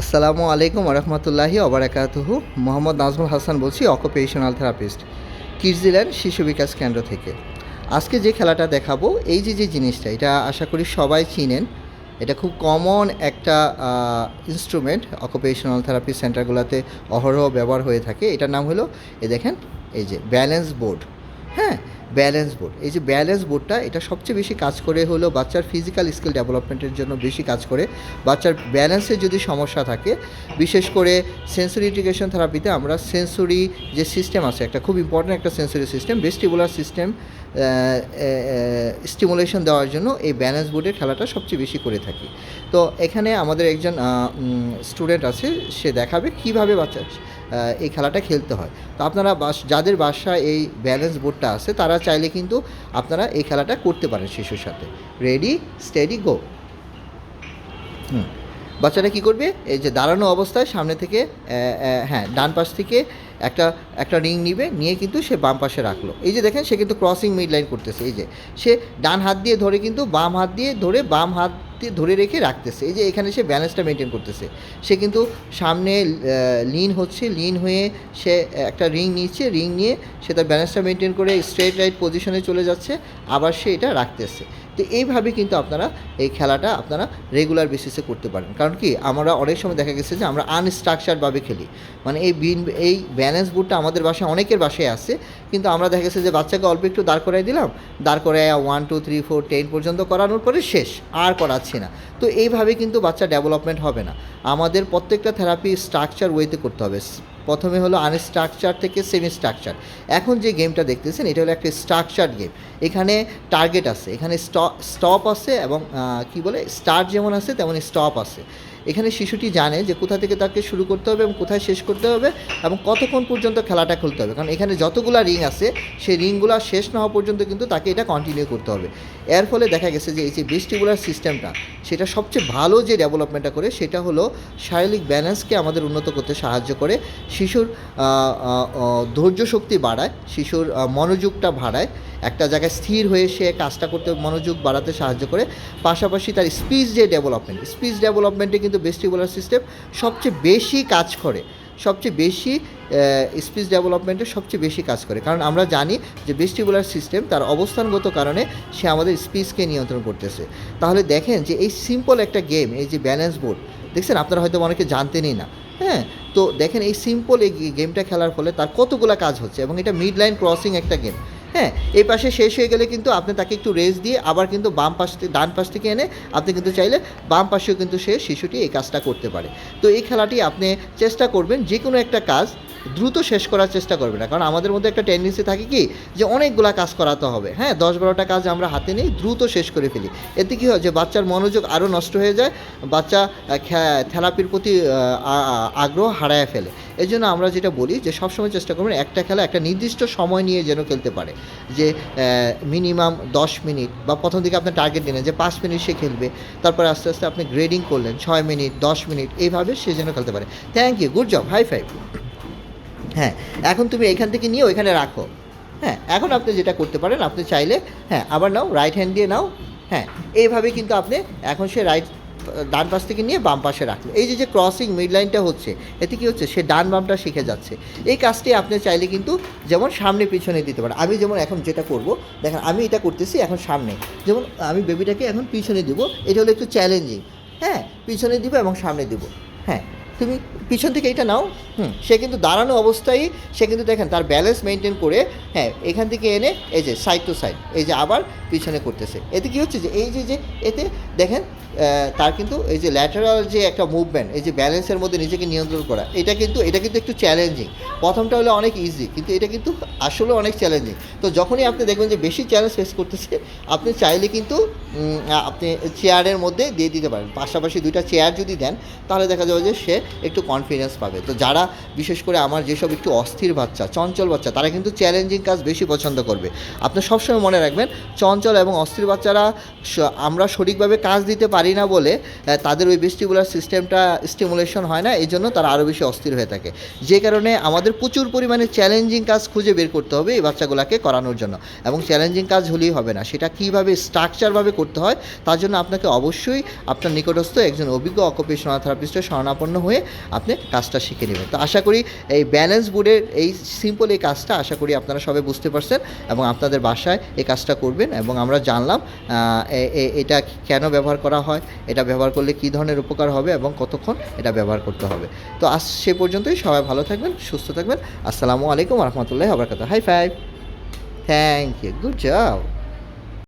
আসসালামু আলাইকুম রহমতুল্লাহি অবরাকাতুহু মোহাম্মদ নাজমুল হাসান বলছি অকুপেশনাল থেরাপিস্ট কিডজিল্যান্ড শিশু বিকাশ কেন্দ্র থেকে। আজকে যে খেলাটা দেখাবো, এই যে যে জিনিসটা, এটা আশা করি সবাই চিনেন। এটা খুব কমন একটা ইনস্ট্রুমেন্ট অকুপেশনাল থেরাপি সেন্টারগুলোতে অহরহ ব্যবহার হয়ে থাকে। এটার নাম হলো, এ দেখেন, এই যে ব্যালেন্স বোর্ড হ্যাঁ? ব্যালেন্স বোর্ড এই যে ব্যালেন্স বোর্ডটা এটা সবচেয়ে বেশি কাজ করে হলো বাচ্চার ফিজিক্যাল স্কিল ডেভেলপমেন্টের জন্য বেশি কাজ করে। বাচ্চার ব্যালেন্সের যদি সমস্যা থাকে, বিশেষ করে সেন্সরি ইন্টিগ্রেশন থেরাপিতে আমরা সেন্সরি যে সিস্টেম আছে, একটা খুব ইম্পর্ট্যান্ট একটা sensory system vestibular system stimulation দেওয়ার জন্য এই ব্যালেন্স বোর্ডের খেলাটা সবচেয়ে বেশি করে থাকি। তো এখানে আমাদের একজন স্টুডেন্ট আছে, সে দেখাবে কীভাবে বাচ্চা এই খেলাটা খেলতে হয়। তো আপনারা বাস, যাদের বাসায় এই ব্যালেন্স বোর্ডটা আছে, তারা চাইলে কিন্তু আপনারা এই খেলাটা করতে পারেন শিশুর সাথে। Ready steady go hmm. বাচ্চাটা কী করবে? এই যে দাঁড়ানো অবস্থায় সামনে থেকে হ্যাঁ ডান পাশ থেকে একটা একটা রিং নিবে, নিয়ে কিন্তু সে বাম পাশে রাখল। এই যে দেখেন, সে কিন্তু ক্রসিং মিড লাইন করতেছে। এই যে, সে ডান হাত দিয়ে ধরে কিন্তু বাম হাত দিয়ে ধরে বাম হাত দিয়ে ধরে রেখে রাখতেছে। এই যে এখানে সে ব্যালেন্সটা মেনটেন করতেছে। সে কিন্তু সামনে লিন হচ্ছে লিন হয়ে সে একটা রিং নিচ্ছে। রিং নিয়ে সে তার ব্যালেন্সটা মেনটেন করে স্ট্রেট রাইট পজিশনে চলে যাচ্ছে। আবার সে এটা রাখতেছে। তো এইভাবে কিন্তু আপনারা এই খেলাটা আপনারা রেগুলার বেসিসে করতে পারেন। কারণ কি, আমরা অনেক সময় দেখা গেছে যে আমরা আনস্ট্রাকচারভাবে খেলি। মানে এই বিন, এই ব্যালেন্স বোর্ডটা আমাদের বাসায়, অনেকের বাসায় আছে, কিন্তু আমরা দেখা গেছে যে বাচ্চাকে অল্প একটু দাঁড় করাই দিলাম, দাঁড় করায় one two three four ten পর্যন্ত করানোর পরে শেষ, আর করাচ্ছি না। তো এইভাবে কিন্তু বাচ্চা ডেভেলপমেন্ট হবে না। আমাদের প্রত্যেকটা থেরাপি স্ট্রাকচার ওয়েতে করতে হবে। প্রথমে হলো আনস্ট্রাকচার থেকে সেমি স্ট্রাকচার এখন যে গেমটা দেখতেছেন, এটা হলো একটা স্ট্রাকচার গেম এখানে টার্গেট আছে, এখানে স্টপ আছে এবং কি বলে স্টার্ট যেমন আছে, তেমন স্টপ আছে। এখানে শিশুটি জানে যে কোথা থেকে তাকে শুরু করতে হবে এবং কোথায় শেষ করতে হবে এবং কতক্ষণ পর্যন্ত খেলাটা খেলতে হবে। কারণ এখানে যতগুলা রিং আছে, সেই রিংগুলো শেষ না হওয়া পর্যন্ত কিন্তু তাকে এটা কন্টিনিউ করতে হবে। এর ফলে দেখা গেছে যে এই যে ভেস্টিবুলার সিস্টেমটা সেটা সবচেয়ে ভালো যে ডেভেলপমেন্টটা করে, সেটা হলো শারীরিক ব্যালেন্সকে আমাদের উন্নত করতে সাহায্য করে। শিশুর ধৈর্য শক্তি বাড়ায়, শিশুর মনোযোগটা বাড়ায়। একটা জায়গায় স্থির হয়ে সে কাজটা করতে, মনোযোগ বাড়াতে সাহায্য করে। পাশাপাশি তার স্পিচ যে ডেভেলপমেন্ট স্পিচ ডেভেলপমেন্টে কিন্তু ভেস্টিবুলার সিস্টেম সবচেয়ে বেশি কাজ করে, সবচেয়ে বেশি স্পিচ ডেভেলপমেন্টে সবচেয়ে বেশি কাজ করে। কারণ আমরা জানি যে ভেস্টিবুলার সিস্টেম তার অবস্থানগত কারণে সে আমাদের স্পিচকে নিয়ন্ত্রণ করতেছে। তাহলে দেখেন যে এই সিম্পল একটা গেম এই যে ব্যালেন্স বোর্ড দেখছেন আপনারা হয়তো অনেকে জানতেনই না। হ্যাঁ তো দেখেন এই সিম্পল এই গেমটা খেলার ফলে তার কতগুলো কাজ হচ্ছে এবং এটা মিড লাইন ক্রসিং একটা গেম হ্যাঁ এই পাশে শেষ হয়ে গেলে কিন্তু আপনি তাকে একটু রেস্ট দিয়ে আবার কিন্তু বাম পাশ থেকে ডান পাশ থেকে এনে আপনি কিন্তু চাইলে বাম পাশেও কিন্তু সে শিশুটি এই কাজটা করতে পারে। তো এই খেলাটি আপনি চেষ্টা করবেন যে কোনো একটা কাজ দ্রুত শেষ করার চেষ্টা করবেন না। কারণ আমাদের মধ্যে একটা টেন্ডেন্সি থাকে কি যে অনেকগুলা কাজ করাতে হবে। হ্যাঁ দশ বারোটা কাজ আমরা হাতে নিই দ্রুত শেষ করে ফেলি। এতে কী হয় যে বাচ্চার মনোযোগ আরও নষ্ট হয়ে যায়, বাচ্চা থেরাপির প্রতি আগ্রহ হারায় ফেলে। এই জন্য আমরা যেটা বলি যে সবসময় চেষ্টা করবেন একটা খেলা একটা নির্দিষ্ট সময় নিয়ে যেন খেলতে পারে। যে মিনিমাম দশ মিনিট বা প্রথম দিকে আপনার টার্গেট দিলেন যে, পাঁচ মিনিট সে খেলবে, তারপর আস্তে আস্তে আপনি গ্রেডিং করলেন, ছয় মিনিট দশ মিনিট এইভাবে সে যেন খেলতে পারে। Thank you good job high five হ্যাঁ এখন তুমি এখান থেকে নিয়ে ওইখানে রাখো। হ্যাঁ এখন আপনি যেটা করতে পারেন, আপনি চাইলে হ্যাঁ আবার নাও রাইট হ্যান্ড দিয়ে নাও। হ্যাঁ এইভাবে কিন্তু আপনি এখন সে রাইট ডান পাশ থেকে নিয়ে বাম পাশে রাখল এই যে যে ক্রসিং মিড লাইনটা হচ্ছে, এতে কি হচ্ছে? সে ডান বামটা শিখে যাচ্ছে। এই কাজটি আপনি চাইলে কিন্তু যেমন সামনে পিছনে দিতে পারেন। আমি যেমন এখন যেটা করব, দেখেন আমি এটা করতেছি এখন সামনে। যেমন আমি বেবিটাকে এখন পিছনে দিব, এটা হলো একটু চ্যালেঞ্জিং হ্যাঁ পিছনে দিব এবং সামনে দিব। হ্যাঁ তুমি পিছন থেকে এটা নাও। হুম, সে কিন্তু দাঁড়ানো অবস্থায়, সে কিন্তু দেখেন তার ব্যালেন্স মেনটেন করে হ্যাঁ এখান থেকে এনে এই যে সাইড টু সাইড এই যে আবার পিছনে করতেছে। এতে কি হচ্ছে যে, এই যে যে, এতে দেখেন তার কিন্তু এই যে ল্যাটারাল যে একটা মুভমেন্ট এই যে ব্যালেন্সের মধ্যে নিজেকে নিয়ন্ত্রণ করা, এটা কিন্তু এটা কিন্তু একটু চ্যালেঞ্জিং প্রথমটা হলো অনেক ইজি কিন্তু এটা কিন্তু আসলে অনেক চ্যালেঞ্জিং তো যখনই আপনি দেখবেন যে বেশি চ্যালেঞ্জ ফেস করতেছে, আপনি চাইলে কিন্তু আপনি চেয়ারের মধ্যে দিয়ে দিতে পারেন। পাশাপাশি দুইটা চেয়ার যদি দেন, তাহলে দেখা যাবে যে সে একটু কনফিডেন্স পাবে। তো যারা, বিশেষ করে আমার যেসব একটু অস্থির বাচ্চা, চঞ্চল বাচ্চা, তারা কিন্তু চ্যালেঞ্জিং কাজ বেশি পছন্দ করবে। আপনি সবসময় মনে রাখবেন, চঞ্চল এবং অস্থির বাচ্চারা আমরা সঠিকভাবে কাজ দিতে পারি না বলে তাদের ওই ভেস্টিবুলার সিস্টেমটা স্টিমুলেশন হয় না এই জন্য তারা আরও বেশি অস্থির হয়ে থাকে। যে কারণে আমাদের প্রচুর পরিমাণে চ্যালেঞ্জিং কাজ খুঁজে বের করতে হবে এই বাচ্চাগুলোকে করানোর জন্য। এবং চ্যালেঞ্জিং কাজ হলেই হবে না, সেটা কীভাবে স্ট্রাকচারভাবে করতে হয়, তার জন্য আপনাকে অবশ্যই আপনার নিকটস্থ একজন অভিজ্ঞ অকুপেশনাল থেরাপিস্টের শরণাপন্ন হয়ে আপনি কাজটা শিখে নেবেন। তো আশা করি এই ব্যালেন্স বোর্ডের এই সিম্পল এই কাজটা আশা করি আপনারা সবাই বুঝতে পারছেন এবং আপনাদের বাসায় এই কাজটা করবেন এবং আমরা জানলাম এটা কেন ব্যবহার করা হয়, এটা ব্যবহার করলে কী ধরনের উপকার হবে এবং কতক্ষণ এটা ব্যবহার করতে হবে। তো আজ সে পর্যন্তই, সবাই ভালো থাকবেন, সুস্থ থাকবেন। আসসালামু আলাইকুম রহমতুল্লাহ আবরকাত high five thank you good job